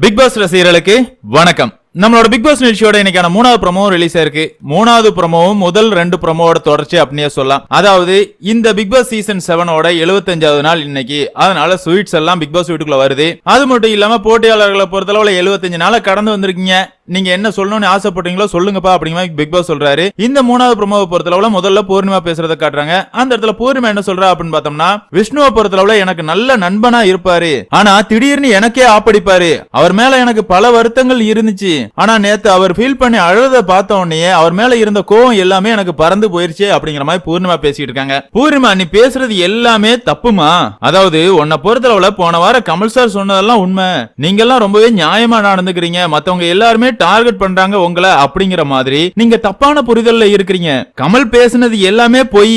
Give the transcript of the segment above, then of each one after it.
Big pass ரசிகர்களுக்கு வணக்கம். நம்மளோட பிக் பாஸ் நிகழ்ச்சியோட இன்னைக்கான மூணாவது ப்ரமோ ரிலீஸ் ஆயிருக்கு. மூணாவது ப்ரமோவும் முதல் ரெண்டு ப்ரமோவோட தொடர்ச்சி அப்படின்னே சொல்லலாம். அதாவது இந்த பிக் பாஸ் சீசன் செவனோட எழுபத்தஞ்சாவது நாள் இன்னைக்கு. அதனால ஸ்வீட்ஸ் எல்லாம் பிக் பாஸ் வீட்டுக்குள்ள வருது. அது மட்டும் இல்லாம போட்டியாளர்களை பொறுத்தளவுல எழுபத்தஞ்சு நாளை கடந்து வந்திருக்கீங்க. நீங்க என்ன சொல்லணும்னு ஆசைப்பட்டீங்களோ சொல்லுங்கப்பா அப்படிங்கிற மாதிரி பிக் பாஸ் சொல்றாரு. இந்த மூணாவது ப்ரோமோவை பொறுத்தளவுல முதல்ல பூர்ணிமா பேசுறதை காட்டுறாங்க. அந்த இடத்துல பூர்ணிமா என்ன சொல்றா அப்படின்னு பார்த்தோம்னா விஷ்ணுவை பொறுத்தளவுல எனக்கு நல்ல நண்பனா இருப்பாரு. ஆனா திடீர்னு எனக்கே ஆப்படிப்பாரு. அவர் மேல எனக்கு பல வருத்தங்கள் இருந்துச்சு. ஆனா நேத்து அவர் ஃபீல் பண்ணி அழுத பார்த்த உடனே அவர் மேல இருந்த கோவம் எல்லாமே எனக்கு பறந்து போயிருச்சு அப்படிங்கிற மாதிரி பூர்ணிமா பேசிட்டு இருக்காங்க. பூர்ணிமா நீ பேசுறது எல்லாமே தப்புமா? அதாவது உன்னை பொறுத்தளவுல போன வாரம் கமல் சார் சொன்னதெல்லாம் உண்மை. நீங்க எல்லாம் ரொம்பவே நியாயமா நடந்துக்கிறீங்க. மத்தவங்க எல்லாருமே டார்கெட் பண்றாங்க உங்களை அப்படிங்கிற மாதிரி. நீங்க தப்பான புரிதல்ல இருக்கிறீங்க. கமல் பேசுனது எல்லாமே பொய்.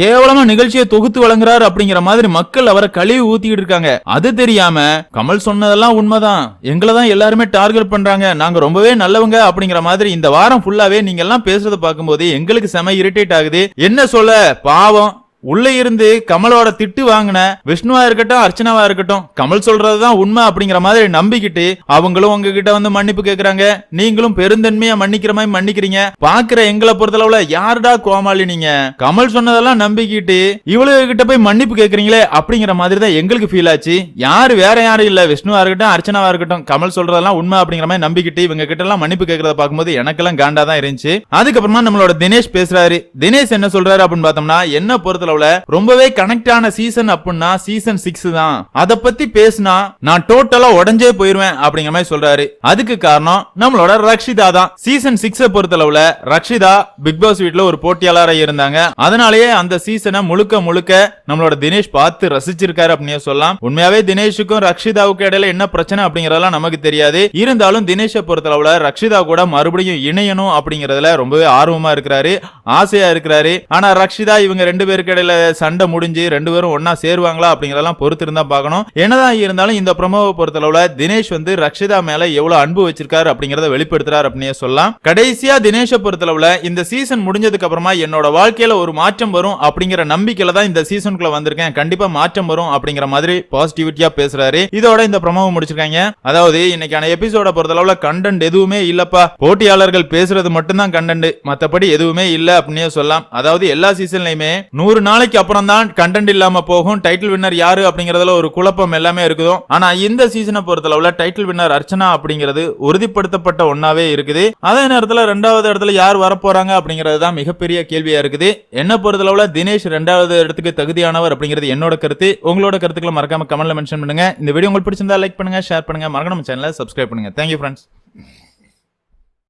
கேவலமா நிகழ்ச்சியை தொகுத்து வழங்குறாரு அப்படிங்கிற மாதிரி மக்கள் அவரை கழிவு ஊத்திக்கிட்டு இருக்காங்க. அது தெரியாம கமல் சொன்னதெல்லாம் உண்மைதான். எங்களை தான் எல்லாருமே டார்கெட் பண்றாங்க. நாங்க ரொம்பவே நல்லவங்க அப்படிங்கிற மாதிரி இந்த வாரம் ஃபுல்லாவே நீங்க எல்லாம் பேசுறத பார்க்கும்போது எங்களுக்கு செம இரிட்டேட் ஆகுது. என்ன சொல்ல? பாவம். உள்ள இருந்து கமலோட திட்டு வாங்கின விஷ்ணுவா இருக்கட்டும் அர்ச்சனாவா இருக்கட்டும் கமல் சொல்றதுதான் உண்மை அப்படிங்கிற மாதிரி நம்பிக்கிட்டு அவங்களும் உங்ககிட்ட வந்து மன்னிப்பு கேக்குறாங்க. நீங்களும் பெருந்தன்மையா மன்னிக்கிற மாதிரி மன்னிக்கிறீங்க. பாக்குற எங்களை பொறுத்தளவுல யாருடா கோமாளி நீங்க? கமல் சொன்னதெல்லாம் நம்பிக்கிட்டு இவ்வளவு கிட்ட போய் மன்னிப்பு கேக்குறீங்களே அப்படிங்கிற மாதிரி தான் எங்களுக்கு ஃபீல் ஆச்சு. யாரு வேற யாரும் இல்ல விஷ்ணுவா இருக்கட்டும் அர்ச்சனாவா இருக்கட்டும் கமல் சொல்றதெல்லாம் உண்மை அப்படிங்கிற மாதிரி நம்பிக்கிட்டு இவங்க கிட்ட எல்லாம் மன்னிப்பு கேட்கறத பார்க்கும்போது எனக்கெல்லாம் காண்டா தான் இருந்துச்சு. அதுக்கப்புறமா நம்மளோட தினேஷ் பேசுறாரு. தினேஷ் என்ன சொல்றாரு அப்படின்னு பார்த்தோம்னா என்ன பொறுத்தளவுல ரொம்பவே கனெக்ட் ஆன சீசன் அப்படின்னா சீசன் சிக்ஸ் தான். அத பத்தி பேசினா நான் டோட்டலா உடஞ்சே போயிருவேன் அப்படிங்கிற மாதிரி சொல்றாரு. அதுக்கு காரணம் நம்மளோட ரக்ஷிதா தான். சீசன் சிக்ஸ் பொறுத்தளவுல ரக்ஷிதா பிக் பாஸ் வீட்ல ஒரு போட்டியாளராக இருந்தாங்க. அதனாலேயே அந்த சீசனை முழுக்க முழுக்க நம்மளோட தினேஷ் பார்த்து ரசிச்சிருக்காரு அப்படின்னு சொல்லலாம். உண்மையாவே தினேஷுக்கும் ரக்ஷிதாவுக்கு இடையில என்ன பிரச்சனை அப்படிங்கறதெல்லாம் நமக்கு தெரியாது. இருந்தாலும் தினேஷை பொறுத்தளவுல ரக்ஷிதா கூட மறுபடியும் இணையணும் அப்படிங்கறதுல ரொம்பவே ஆர்வமா இருக்கிறாரு. ஆசையா இருக்கிறாரு. ஆனா ரக்ஷிதா இவங்க ரெண்டு பேருக்கு இடையில சண்டை முடிஞ்சு ரெண்டு பேரும் ஒன்னா சேருவாங்களா அப்படிங்கறதெல்லாம் பொறுத்து இருந்தா பார்க்கணும். என்னதான் இருந்தாலும் இந்த ப்ரமோவை பொறுத்தளவுல தினேஷ் வந்து ரக்ஷிதா மேல எவ்வளவு அன்பு வச்சிருக்காரு அப்படிங்கறத வெளிப்படுத்துறாரு அப்படின்னு சொல்லலாம். கடைசியா தினேஷை பொறுத்தளவுல இந்த சீசன் முடிஞ்சதுக்கு அப்புறமா என்னோட வாழ்க்கையில ஒரு மாற்றம் வரும் அப்படிங்கிற நம்பிக்கையில தான் இந்த சீசனுக்குள்ள வந்திருக்கேன். கண்டிப்பா மாற்றம் வரும் அப்படிங்கிற மாதிரி பாசிட்டிவிட்டியா பேசுறாரு. இதோட இந்த ப்ரமோவை முடிச்சிருக்காங்க. அதாவது இன்னைக்கான எபிசோட பொறுத்தளவுல கண்டென்ட் எதுவுமே இல்லப்பா. போட்டியாளர்கள் பேசுறது மட்டும்தான் கண்டென்ட் மத்தபடி எதுவுமே இல்ல அப்படின்னே சொல்லலாம். அதாவது எல்லா சீசன்லயுமே நூறு நாளைக்கு அப்புறம் தான் கண்டென்ட் இல்லாம போகும். டைட்டில் வின்னர் யாரு அப்படிங்கறதுல ஒரு குழப்பம் எல்லாமே இருக்குதோ? ஆனா இந்த சீசனை பொறுத்தளவுல டைட்டில் வின்னர் அர்ச்சனா அப்படிங்கிறது உறுதிப்படுத்தப்பட்ட ஒன்னாவே இருக்குது. அதே நேரத்துல ரெண்டாவது இடத்துல யார் வரப்போறாங்க அப்படிங்கிறது தான் மிகப்பெரிய கேள்வியா இருக்குது. என்ன பொறுத்தளவுல தினேஷ் ரெண்டாவது இடத்துக்கு தகுதியானவர் அப்படிங்கிறது என்னோட கருத்து. உங்களோட கருத்துக்களை மறக்காம கமெண்ட்ல மென்ஷன் பண்ணுங்க. இந்த வீடியோ உங்களுக்கு பிடிச்சிருந்தா லைக் பண்ணுங்க ஷேர் பண்ணுங்க. மறக்காம சேனலை சப்ஸ்கிரைப் பண்ணுங்க. Thank you friends